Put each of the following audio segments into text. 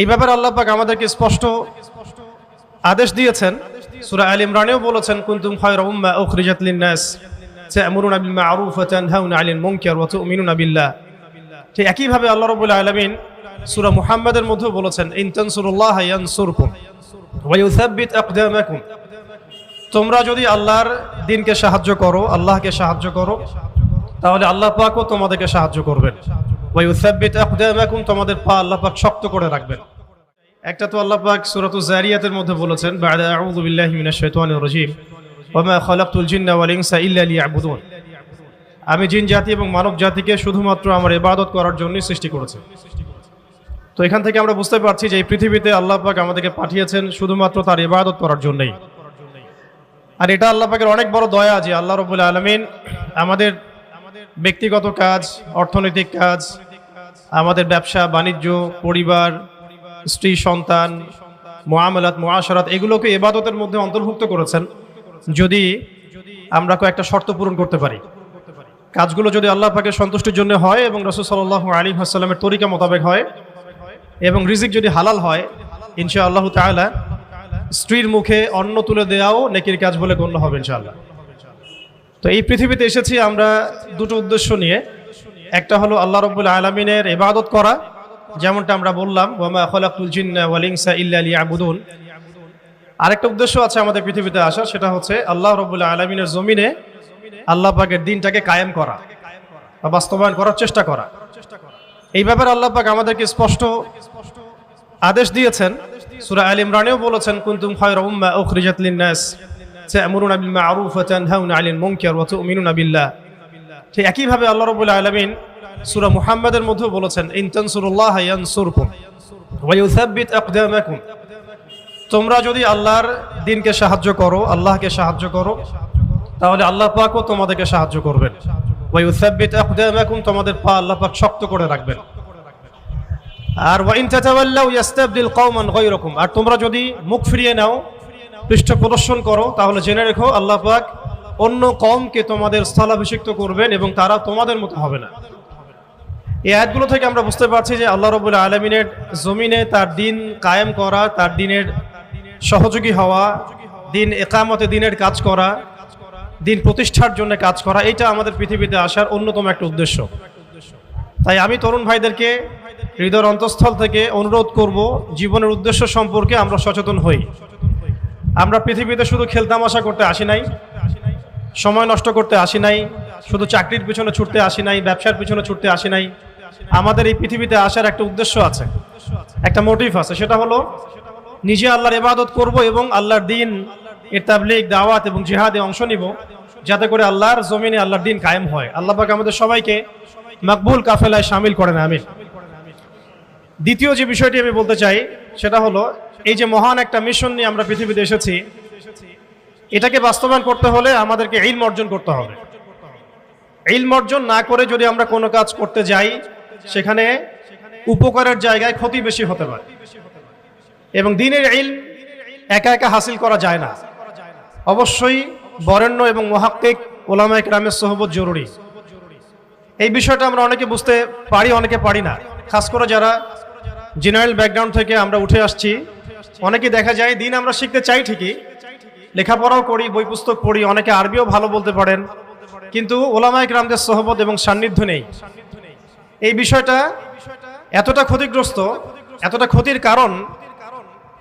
এই ব্যাপারে আল্লাহ পাক আমাদেরকে স্পষ্ট আদেশ দিয়েছেন। সূরা আল ইমরানেও বলেছেন, কুনতুম খায়রা উম্মা উখরিজাত লিন-নাস তা'মুরুনা বিল মা'রুফ ওয়া তানহাউনা 'আনিল মুনকার ওয়া তু'মিনুনা বিল্লাহ। ঠিক একই ভাবে আল্লাহ রাব্বুল আলামিন সূরা মুহাম্মাদের মধ্যেও বলেছেন, ইন তানসুরুল্লাহ ইয়ানসুরকুম ওয়া ইউসাব্বিত আকদামাকুম। তোমরা যদি আল্লাহর দিনকে সাহায্য করো, আল্লাহকে সাহায্য করো, তাহলে আল্লাহ পাকও তোমাদেরকে সাহায্য করবেন। ওই উসাব্বিত আকদামাকুম, তোমাদের পা আল্লাহ পাক শক্ত করে রাখবেন। একটা তো আল্লাহ পাক সূরাতু জারিয়াতের মধ্যে বলেছেন, বা'দা আউযু বিল্লাহি মিনাশ শাইতানির রাজীম ওয়া মা খালাকতুল জিন্না ওয়াল ইনসা আমি জিন জাতি এবং মানব জাতিকে শুধুমাত্র আমার ইবাদত করার জন্যই সৃষ্টি করেছে। তো এখান থেকে আমরা বুঝতে পারছি যে এই পৃথিবীতে আল্লাহ পাক আমাদেরকে পাঠিয়েছেন শুধুমাত্র তার ইবাদত করার জন্যই। আর এটা আল্লাহ পাকের অনেক বড় দয়া যে আল্লাহ রবুল আলমিন আমাদের ব্যক্তিগত কাজ, অর্থনৈতিক কাজ, আমাদের ব্যবসা, বাণিজ্য, পরিবার, স্ত্রী, সন্তান মোয়ামলাত মোয়াশারাত এগুলোকে এবাদতের মধ্যে অন্তর্ভুক্ত করেছেন যদি আমরা কয়েকটা শর্ত পূরণ করতে পারি। কাজগুলো যদি আল্লাহ পাকের সন্তুষ্টির জন্য হয় এবং রসুল সাল্লাহ আলী হাসাল্লামের তরিকা মোতাবেক হয় এবং রিজিক যদি হালাল হয় ইনশা আল্লাহ তাআলা স্ত্রীর মুখে অন্ন তুলে দেওয়াও নেকির কাজ বলে গণ্য হবে ইনশাআল্লাহ। তো এই পৃথিবীতে এসেছি আমরা দুটো উদ্দেশ্য নিয়ে। একটা হলো আল্লাহ রব্বুল আলমিনের ইবাদত করা, যেমনটা আমরা বললাম, ওয়ামা খলাকুল জিন্না ওয়াল ইনসা ইল্লা লিয়াবুদুন। আরেকটা উদ্দেশ্য আছে আমাদের পৃথিবীতে আসা সেটা হচ্ছে আল্লাহ রব্বুল আলমিনের জমিনে আল্লাহ পাকের দিনটাকে কায়েম করা বা বাস্তবায়ন করার চেষ্টা করা। এই ব্যাপারে আল্লাহ পাক আমাদেরকে স্পষ্ট আদেশ দিয়েছেন। সুরা আল ইমরানেও বলেছেন, কুনতুম খায়রা উম্মা উখরিজাত মা'রুফ ওয়া তানহাউনা 'আনিল মুনকার ওয়া তু'মিনুনা ঠিক একই ভাবে আল্লাহ রাব্বুল আলামিন সূরা মুহাম্মাদের মধ্যেও বলেছেন, ইন তানসুরুল্লাহ ইয়ানসুরকুম ওয়া ইউসাব্বিত আকদামাকুম। তোমরা যদি আল্লাহর দিনকে সাহায্য করো, আল্লাহকে সাহায্য করো, তাহলে আল্লাহ পাকও তোমাদেরকে সাহায্য করবেন। ওয়া ইউসাব্বিত আকদামাকুম, তোমাদের পা আল্লাহ পাক শক্ত করে রাখবেন। আর ওয়াইন তাতাওয়াল্লাউ ইয়াস্তাবদিল কওমান গায়রাকুম। আর তোমরা যদি মুখ ফিরিয়ে নাও পৃষ্ঠ প্রদর্শন করো, তাহলে জেনে রেখো, আল্লাহ পাক অন্য কমকে তোমাদের স্থলাভিষিক্ত করবেন এবং তারা তোমাদের মতো হবে না। এই আয়াতগুলো থেকে আমরা বুঝতে পারছি যে আল্লাহ রবুল্লা আলমিনের জমিনে তার দিন কায়েম করা, তার দিনের সহযোগী হওয়া, দিন একামতে দিনের কাজ করা, দিন প্রতিষ্ঠার জন্য কাজ করা এটা আমাদের পৃথিবীতে আসার অন্যতম একটা উদ্দেশ্য। তাই আমি তরুণ ভাইদেরকে হৃদয়ের অন্তঃস্থল থেকে অনুরোধ করব, জীবনের উদ্দেশ্য সম্পর্কে আমরা সচেতন হই। আমরা পৃথিবীতে শুধু খেলতামাশা করতে আসি নাই, সময় নষ্ট করতে আসি নাই, শুধু চাকরির পিছনে ছুটতে আসি নাই, ব্যবসার পিছনে ছুটতে আসি নাই। আমাদের এই পৃথিবীতে আসার একটা উদ্দেশ্য আছে, একটা মোটিভ আছে, সেটা হলো নিজে আল্লাহর ইবাদত করব এবং আল্লাহর দিন, এর তাবলিগ, দাওয়াত এবং জিহাদে অংশ নিব, যাতে করে আল্লাহর জমিনে আল্লাহর দিন কায়েম হয়। আল্লাহ আমাদের সবাইকে মকবুল কাফেলায় সামিল করেন, আমিন। দ্বিতীয় যে বিষয়টি আমি বলতে চাই সেটা হলো, এই যে মহান একটা মিশন নিয়ে আমরা পৃথিবীতে এসেছি, এটাকে বাস্তবায়ন করতে হলে আমাদেরকে ইলম অর্জন করতে হবে। ইলম অর্জন না করে যদি আমরা কোনো কাজ করতে যাই, সেখানে উপকারের জায়গায় ক্ষতি বেশি হতে পারে। এবং দিনের ইলম একা একা হাসিল করা যায় না। অবশ্যই বরেণ্য এবং মহাক্কিক ওলামা একরামের সহবত জরুরি। এই বিষয়টা আমরা অনেকে বুঝতে পারি, অনেকে পারি না। খাস করে যারা জেনারেল ব্যাকগ্রাউন্ড থেকে আমরা উঠে আসছি। অনেকে দেখা যায়, দিন আমরা শিখতে চাই ঠিকই। লেখাপড়াও করি, বই পুস্তক পড়ি, অনেকে আরবিও ভালো বলতে পারেন। কিন্তু ওলামায়ক রামদের সহবত এবং সান্নিধ্য নেই। এই বিষয়টা এতটা ক্ষতিগ্রস্ত, এতটা ক্ষতির কারণ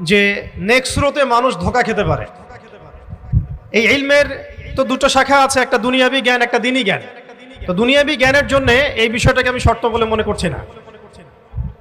যে নেক্সট স্রোতে মানুষ ধোকা খেতে পারে। এই ইলমের তো দুটো শাখা আছে, একটা দুনিয়াবি জ্ঞান, একটা দিনই জ্ঞান। তো দুনিয়াবি জ্ঞানের জন্য এই বিষয়টাকে আমি শর্ত বলে মনে করছি না।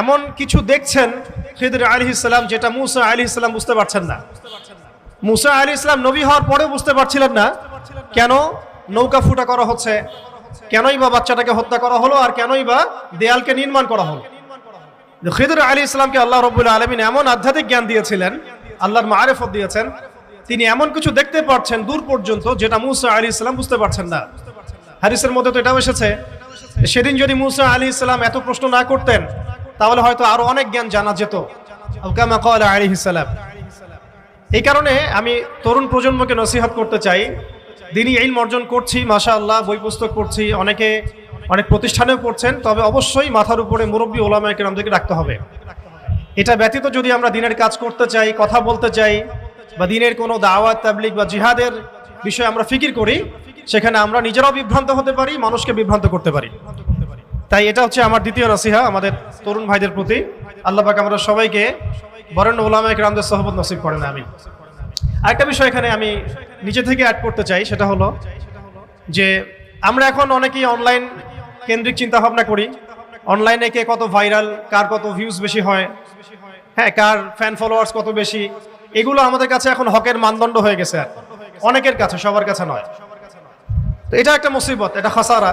এমন কিছু দেখছেন খিদর আলী ইসলাম যেটা মুসা আলী ইসলাম বুঝতে পারছেন না। মুসা আলী ইসলাম নবী হওয়ার পরেও বুঝতে পারছিলেন না কেন নৌকা ফুটা করা হচ্ছে, কেনই বা বাচ্চাটাকে হত্যা করা হলো আর কেনই বা দেয়ালকে নির্মাণ করা হলো। খিদর আলী ইসলামকে আল্লাহ রবুল্লা আলমিন এমন আধ্যাত্মিক জ্ঞান দিয়েছিলেন, আল্লাহর মারেফত দিয়েছেন, তিনি এমন কিছু দেখতে পারছেন দূর পর্যন্ত যেটা মুসা আলী ইসলাম বুঝতে পারছেন না। হারিসের মধ্যে তো এটাও এসেছে, সেদিন যদি মুসা আলী ইসলাম এত প্রশ্ন না করতেন তাহলে হয়তো আরও অনেক জ্ঞান জানা যেত। এই কারণে আমি তরুণ প্রজন্মকে নসিহত করতে চাই। দিনই ইলম অর্জন করছি মাশা আল্লাহ বই পুস্তক পড়ছি, অনেকে অনেক প্রতিষ্ঠানেও পড়ছেন, তবে অবশ্যই মাথার উপরে মুরব্বী ওলামায় কেরামদেরকে রাখতে হবে। এটা ব্যতীত যদি আমরা দিনের কাজ করতে চাই, কথা বলতে চাই, বা দিনের কোনো দাওয়াত তাবলিক বা জিহাদের বিষয়ে আমরা ফিকির করি, সেখানে আমরা নিজেরাও বিভ্রান্ত হতে পারি, মানুষকে বিভ্রান্ত করতে পারি। তাই এটা হচ্ছে আমার দ্বিতীয় নসিহা আমাদের তরুণ ভাইদের প্রতি। আল্লাহ পাক আমরা সবাইকে বরেণ্য ওলামায় কেরামদের সহবত নসিব করেন আমি আরেকটা বিষয় এখানে আমি নিজে থেকে অ্যাড করতে চাই, সেটা হলো যে আমরা এখন অনেকেই অনলাইন কেন্দ্রিক চিন্তা ভাবনা করি অনলাইনে কে কত ভাইরাল কার কত ভিউজ বেশি হয় হ্যাঁ কার ফ্যান ফলোয়ার্স কত বেশি, এগুলো আমাদের কাছে এখন হকের মানদণ্ড হয়ে গেছে আর। অনেকের কাছে, সবার কাছে নয়। তো এটা একটা মুসিবত, এটা খাসারা।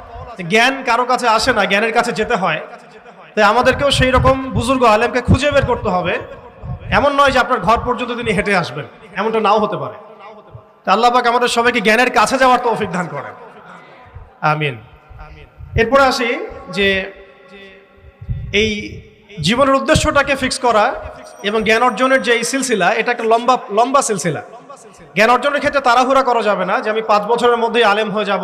জ্ঞান কারও কাছে আসে না, জ্ঞানের কাছে যেতে হয়। তাই আমাদেরকেও সেই রকম বুজুর্গ আলেমকে খুঁজে বের করতে হবে। এমন নয় যে আপনার ঘর পর্যন্ত তিনি হেঁটে আসবেন। এমনটা নাও হতে পারে। আল্লাহ পাক আমাদের সবাইকে জ্ঞানের কাছে যাওয়ার তৌফিক দান করেন। আমিন। এরপরে আসি যে এই জীবনের উদ্দেশ্যটাকে ফিক্স করা এবং জ্ঞান অর্জনের যে এই সিলসিলা, এটা একটা লম্বা লম্বা সিলসিলা। জ্ঞান অর্জনের ক্ষেত্রে তাড়াহুড়া করা যাবে না যে আমি পাঁচ বছরের মধ্যেই আলেম হয়ে যাব।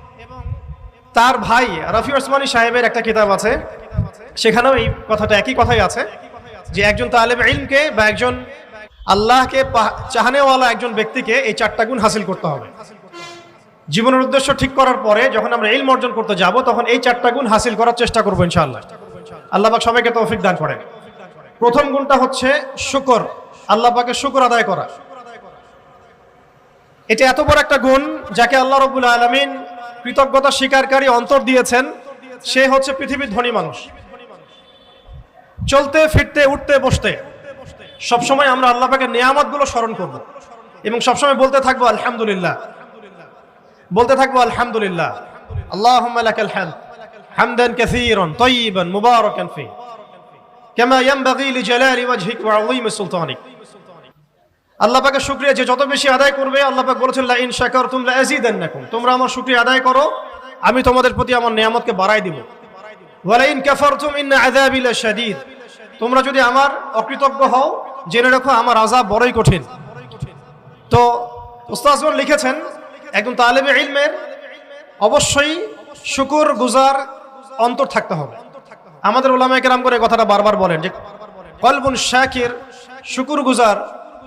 তার ভাই রফি ওসমানী সাহেবের একটা কিতাব আছে। সেখানেও এই কথাটা, একই কথাই আছে যে একজন তালেব ইলমকে বা একজন আল্লাহকে চাহানেওয়ালা একজন ব্যক্তিকে এই চারটা গুণ হাসিল করতে হবে। জীবনের উদ্দেশ্য ঠিক করার পরে যখন আমরা ইলম অর্জন করতে যাব, তখন এই চারটা গুণ হাসিল করার চেষ্টা করব ইনশাআল্লাহ। আল্লাহ পাক সবাইকে তৌফিক দান করেন। প্রথম গুণটা হচ্ছে শুকর আল্লাহ পাকে শুকর আদায় করা। এটা এত বড় একটা গুণ যাকে আল্লাহ রবুল আলমিন কৃতজ্ঞতা স্বীকারকারী অন্তর দিয়েছেন, সে হচ্ছে পৃথিবীর ধনী মানুষ। চলতে, ফিরতে, উঠতে, বসতে, সবসময় আমরা আল্লাহ পাকের নিয়ামতগুলো স্মরণ করব। এবং সবসময় বলতে থাকব, আলহামদুলিল্লাহ। বলতে থাকব, আলহামদুলিল্লাহ। আল্লাহ হামদান কাসীরান তাইয়িবান মুবারাকান ফি। কামা ইয়ানবাগি লিজালালি ওয়াজহিক ওয়া আযীম সুলতানিক। আল্লাহ পাকের শুকরিয়া যে যত বেশি আদায় করবে, আল্লাহ পাক বলেছেন, লা ইন শাকারতুম লা আযীদান্নাকুম তোমরা আমার শুকরিয়া আদায় করো, আমি তোমাদের প্রতি আমার নিয়ামতকে বাড়াই দিব। ওয়ালা ইন কাফারতুম ইন্না আযাবি লাশাদীদ। তোমরা যদি আমার অকৃতজ্ঞ হও, জেনে রাখো আমার আযাব বড়ই কঠিন। তো উস্তাজগণ লিখেছেন, একজন তালেবে ইলমের, অবশ্যই শুকুর গুজার অন্তর থাকতে হবে। আমাদের ওলামায়ে কেরাম করে কথাটা বারবার বলেন যে, কলবুন শাকির, শুকুর গুজার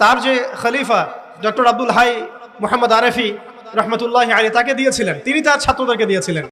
তার যে খলিফা ডক্টর আব্দুল হাই মোহাম্মদ আরেফি রহমতুল্লাহ আলী তাকে দিয়েছিলেন। তিনি তার ছাত্রদেরকে দিয়েছিলেন।